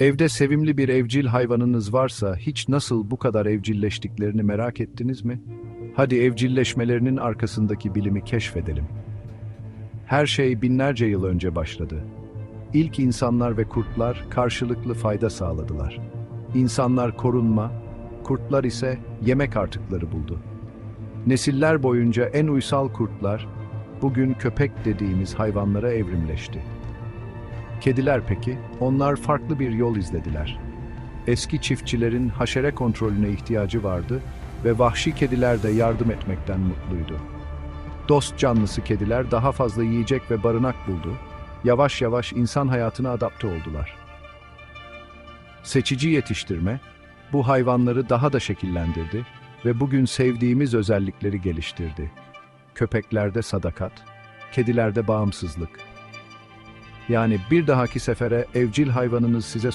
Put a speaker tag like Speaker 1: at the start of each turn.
Speaker 1: Evde sevimli bir evcil hayvanınız varsa hiç nasıl bu kadar evcilleştiklerini merak ettiniz mi? Hadi evcilleşmelerinin arkasındaki bilimi keşfedelim. Her şey binlerce yıl önce başladı. İlk insanlar ve kurtlar karşılıklı fayda sağladılar. İnsanlar korunma, kurtlar ise yemek artıkları buldu. Nesiller boyunca en uysal kurtlar bugün köpek dediğimiz hayvanlara evrimleşti. Kediler peki? Onlar farklı bir yol izlediler. Eski çiftçilerin haşere kontrolüne ihtiyacı vardı ve vahşi kediler de yardım etmekten mutluydu. Dost canlısı kediler daha fazla yiyecek ve barınak buldu. Yavaş yavaş insan hayatına adapte oldular. Seçici yetiştirme bu hayvanları daha da şekillendirdi ve bugün sevdiğimiz özellikleri geliştirdi. Köpeklerde sadakat, kedilerde bağımsızlık. Yani bir dahaki sefere evcil hayvanınız size